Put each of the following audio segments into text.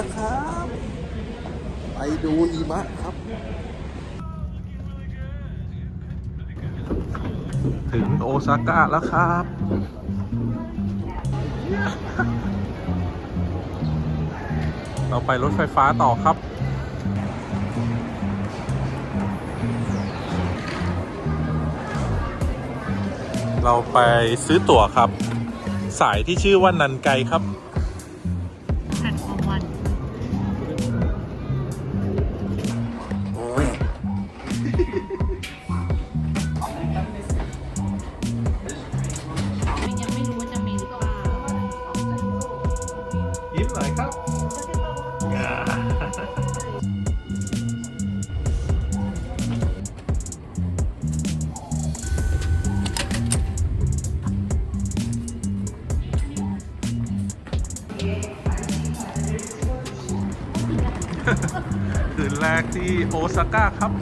แล้วครับ ไปดูหิมะครับ ถึงโอซาก้าแล้วครับ เราไปรถไฟฟ้าต่อครับเราไปซื้อตั๋วครับ สายที่ชื่อว่านันไกครับ หน่อยครับคืนแรกที่โอซาก้าครับ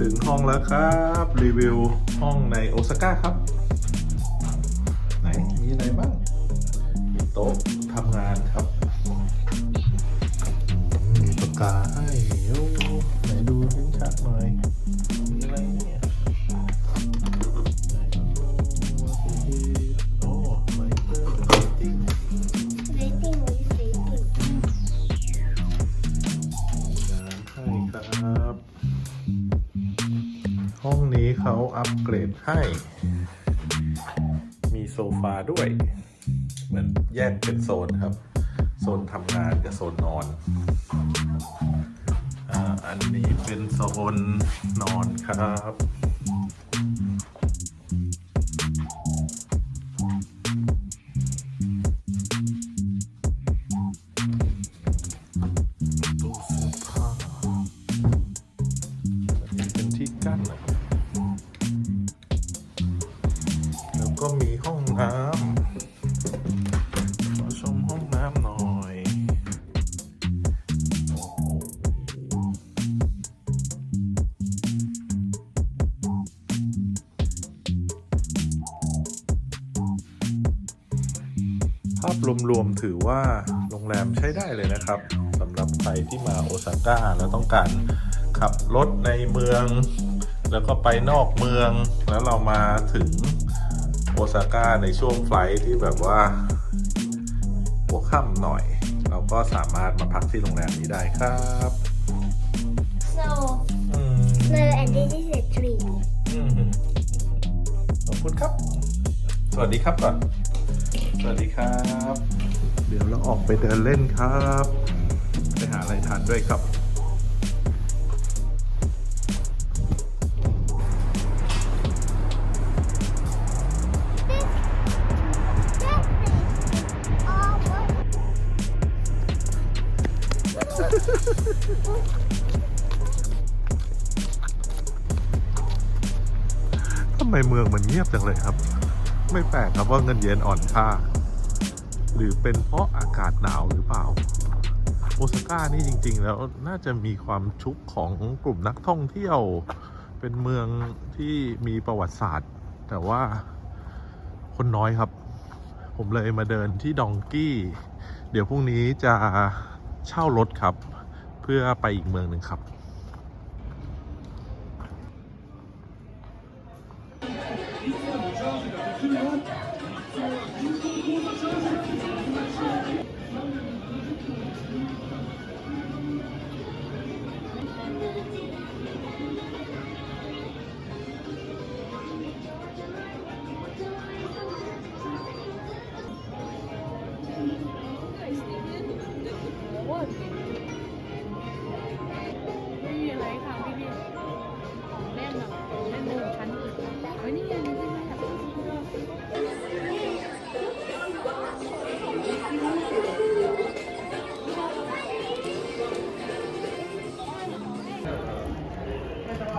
ถึงห้องแล้วครับ รีวิวห้องในโอซาก้าครับ ไหน มีอะไรบ้าง มีโต๊ะทำงานครับ มีปากกาให้ไหนดูลิ้นชักหน่อย นี้เขาอัปเกรดให้ มีโซฟาด้วย เหมือนแยกเป็นโซนครับ โซนทำงานกับโซนนอนอ่าอันนี้เป็นโซนนอนครับ ก็มีห้องน้ำขอชมห้องน้ำหน่อย ภาพรวมๆถือว่าโรงแรมใช้ได้เลยนะครับสำหรับใครที่มาโอซาก้าแล้วต้องการขับรถในเมือง แล้วก็ไปนอกเมืองแล้วเรามาถึง โอซาก้าในช่วงไฟลท์ที่แบบว่าหัวค่ำหน่อย เราก็สามารถมาพักที่โรงแรมนี้ได้ครับ So, อืม no, and this is a tree. อืมขอบคุณครับ สวัสดีครับก่อน สวัสดีครับ เดี๋ยวเราออกไปเดินเล่นครับ ไปหาอะไรทานด้วยครับ ทำไมเมืองมันเงียบจังเลยครับ ไม่แปลกครับว่าเงินเยนอ่อนค่า หรือเป็นเพราะอากาศหนาวหรือเปล่า โอซาก้านี่จริง ๆ แล้วน่าจะมีความชุกของกลุ่มนักท่องเที่ยว เป็นเมืองที่มีประวัติศาสตร์ แต่ว่าคนน้อยครับ ผมเลยมาเดินที่ดองกี้ เดี๋ยวพรุ่งนี้จะ เช่ารถครับ เพื่อไปอีกเมืองหนึ่งครับไม่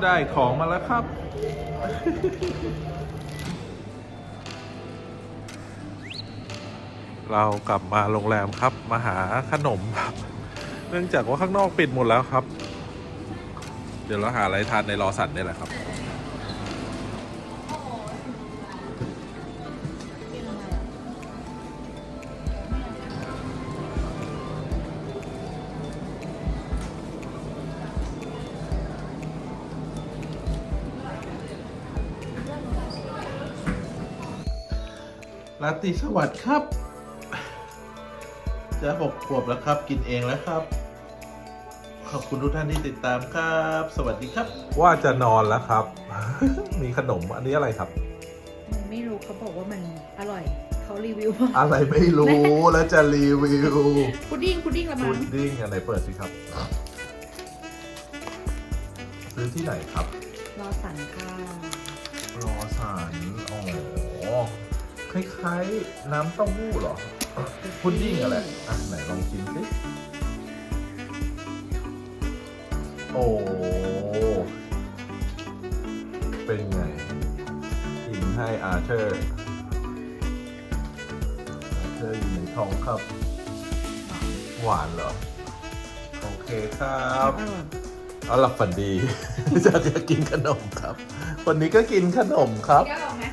ได้ของมาแล้วครับ เรากลับมาโรงแรมครับ มาหาขนมครับ เนื่องจากว่าข้างนอกปิดหมดแล้วครับ เดี๋ยวเราหาอะไรทานในรอสันนี่แหละครับ ลาตรีสวัสดิ์ครับจะหกขวบแล้วครับ กินเองแล้วครับ ขอบคุณทุกท่านที่ติดตามครับ สวัสดีครับ ว่าจะนอนแล้วครับ มีขนมอันนี้อะไรครับ ไม่รู้เขาบอกว่ามันอร่อยเขารีวิวมาอะไรไม่รู้แล้วจะรีวิวพุดดิ้งพุดดิ้งละพุมั้งดดิ้งอันไหนเปิดสิครับซื้อที่ไหนครับ รอสันค่ะ คล้ายๆ น้ำเต้าหู้เหรอพุดดิ้งอะไรอะไหนลองกินสิโอ้เป็นไงกินให้อาเธอร์ อาเธอร์อยู่ในท้องครับ หวานเหรอ โอเคครับอร่อยเอาหลับฝันดี จะจะกินขนมครับคนนี้ก็กินขนมครับแก้วออไหม